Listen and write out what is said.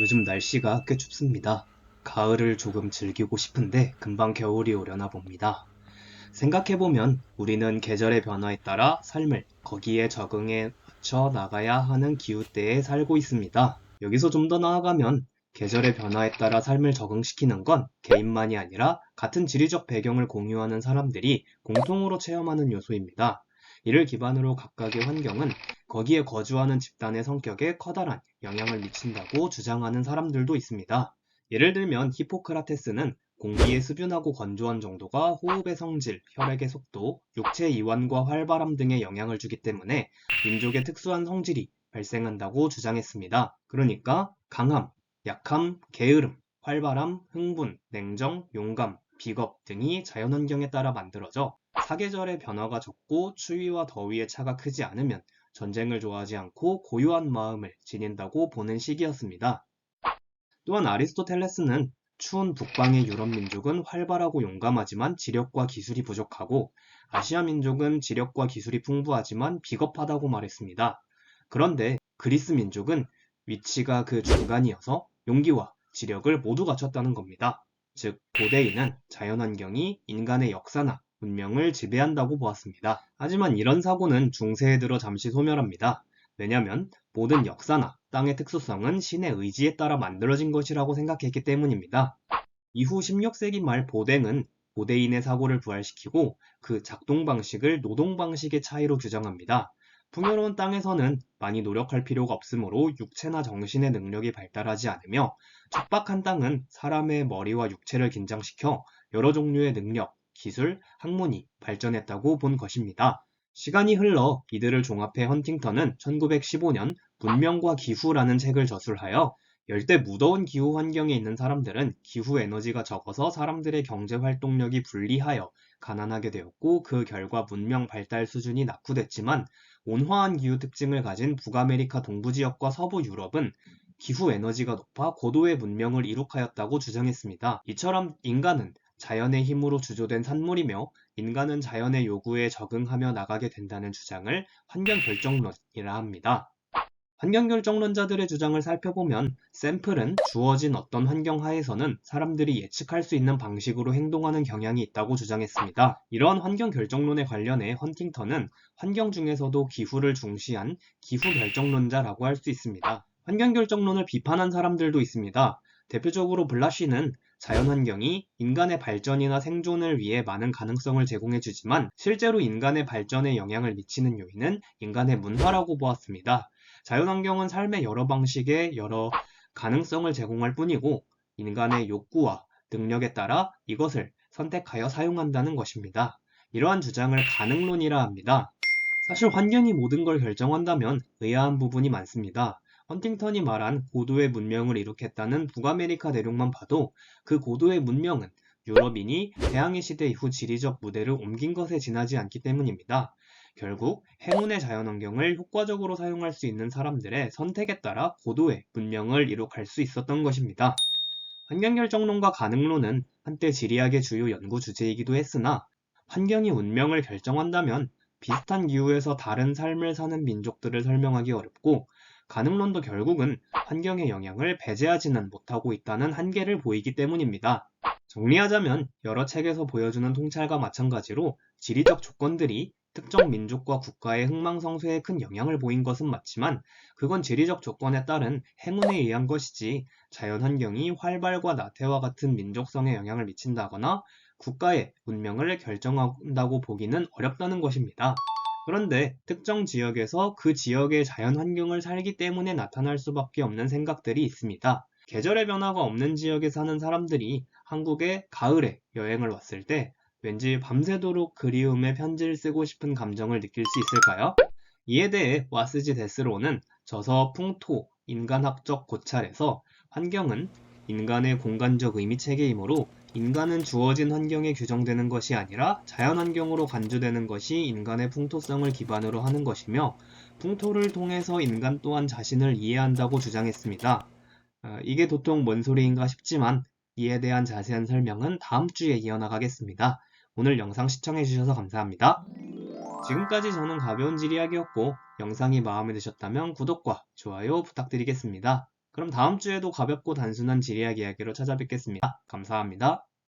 요즘 날씨가 꽤 춥습니다. 가을을 조금 즐기고 싶은데 금방 겨울이 오려나 봅니다. 생각해보면 우리는 계절의 변화에 따라 삶을 거기에 적응해 맞춰 나가야 하는 기후대에 살고 있습니다. 여기서 좀 더 나아가면 계절의 변화에 따라 삶을 적응시키는 건 개인만이 아니라 같은 지리적 배경을 공유하는 사람들이 공통으로 체험하는 요소입니다. 이를 기반으로 각각의 환경은 거기에 거주하는 집단의 성격에 커다란 영향을 미친다고 주장하는 사람들도 있습니다. 예를 들면 히포크라테스는 공기의 수분하고 건조한 정도가 호흡의 성질, 혈액의 속도, 육체 이완과 활발함 등에 영향을 주기 때문에 민족의 특수한 성질이 발생한다고 주장했습니다. 그러니까 강함, 약함, 게으름, 활발함, 흥분, 냉정, 용감, 비겁 등이 자연환경에 따라 만들어져 사계절의 변화가 적고 추위와 더위의 차가 크지 않으면 전쟁을 좋아하지 않고 고요한 마음을 지닌다고 보는 시기였습니다. 또한 아리스토텔레스는 추운 북방의 유럽 민족은 활발하고 용감하지만 지력과 기술이 부족하고 아시아 민족은 지력과 기술이 풍부하지만 비겁하다고 말했습니다. 그런데 그리스 민족은 위치가 그 중간이어서 용기와 지력을 모두 갖췄다는 겁니다. 즉, 고대인은 자연환경이 인간의 역사나 문명을 지배한다고 보았습니다. 하지만 이런 사고는 중세에 들어 잠시 소멸합니다. 왜냐하면 모든 역사나 땅의 특수성은 신의 의지에 따라 만들어진 것이라고 생각했기 때문입니다. 이후 16세기 말 보댕은 고대인의 사고를 부활시키고 그 작동 방식을 노동 방식의 차이로 규정합니다. 풍요로운 땅에서는 많이 노력할 필요가 없으므로 육체나 정신의 능력이 발달하지 않으며 척박한 땅은 사람의 머리와 육체를 긴장시켜 여러 종류의 능력, 기술, 학문이 발전했다고 본 것입니다. 시간이 흘러 이들을 종합해 헌팅턴은 1915년 문명과 기후라는 책을 저술하여 열대 무더운 기후 환경에 있는 사람들은 기후 에너지가 적어서 사람들의 경제 활동력이 불리하여 가난하게 되었고 그 결과 문명 발달 수준이 낙후됐지만 온화한 기후 특징을 가진 북아메리카 동부 지역과 서부 유럽은 기후 에너지가 높아 고도의 문명을 이룩하였다고 주장했습니다. 이처럼 인간은 자연의 힘으로 주조된 산물이며 인간은 자연의 요구에 적응하며 나가게 된다는 주장을 환경결정론이라 합니다. 환경결정론자들의 주장을 살펴보면 샘플은 주어진 어떤 환경 하에서는 사람들이 예측할 수 있는 방식으로 행동하는 경향이 있다고 주장했습니다. 이러한 환경결정론에 관련해 헌팅턴은 환경 중에서도 기후를 중시한 기후결정론자라고 할 수 있습니다. 환경결정론을 비판한 사람들도 있습니다. 대표적으로 블라시는 자연환경이 인간의 발전이나 생존을 위해 많은 가능성을 제공해주지만 실제로 인간의 발전에 영향을 미치는 요인은 인간의 문화라고 보았습니다. 자연환경은 삶의 여러 방식의 여러 가능성을 제공할 뿐이고 인간의 욕구와 능력에 따라 이것을 선택하여 사용한다는 것입니다. 이러한 주장을 가능론이라 합니다. 사실 환경이 모든 걸 결정한다면 의아한 부분이 많습니다. 헌팅턴이 말한 고도의 문명을 이룩했다는 북아메리카 대륙만 봐도 그 고도의 문명은 유럽인이 대항해 시대 이후 지리적 무대를 옮긴 것에 지나지 않기 때문입니다. 결국 행운의 자연환경을 효과적으로 사용할 수 있는 사람들의 선택에 따라 고도의 문명을 이룩할 수 있었던 것입니다. 환경결정론과 가능론은 한때 지리학의 주요 연구 주제이기도 했으나 환경이 운명을 결정한다면 비슷한 기후에서 다른 삶을 사는 민족들을 설명하기 어렵고 가능론도 결국은 환경의 영향을 배제하지는 못하고 있다는 한계를 보이기 때문입니다. 정리하자면 여러 책에서 보여주는 통찰과 마찬가지로 지리적 조건들이 특정 민족과 국가의 흥망성쇠에 큰 영향을 보인 것은 맞지만 그건 지리적 조건에 따른 행운에 의한 것이지 자연환경이 활발과 나태와 같은 민족성에 영향을 미친다거나 국가의 운명을 결정한다고 보기는 어렵다는 것입니다. 그런데 특정 지역에서 그 지역의 자연 환경을 살기 때문에 나타날 수밖에 없는 생각들이 있습니다. 계절의 변화가 없는 지역에 사는 사람들이 한국에 가을에 여행을 왔을 때 왠지 밤새도록 그리움의 편지를 쓰고 싶은 감정을 느낄 수 있을까요? 이에 대해 와스지 데스로는 저서 풍토, 인간학적 고찰에서 환경은 인간의 공간적 의미 체계이므로 인간은 주어진 환경에 규정되는 것이 아니라 자연환경으로 간주되는 것이 인간의 풍토성을 기반으로 하는 것이며 풍토를 통해서 인간 또한 자신을 이해한다고 주장했습니다. 어, 이게 도통 뭔 소리인가 싶지만 이에 대한 자세한 설명은 다음 주에 이어나가겠습니다. 오늘 영상 시청해주셔서 감사합니다. 지금까지 저는 가벼운 지리학이었고 영상이 마음에 드셨다면 구독과 좋아요 부탁드리겠습니다. 그럼 다음 주에도 가볍고 단순한 지리학 이야기로 찾아뵙겠습니다. 감사합니다.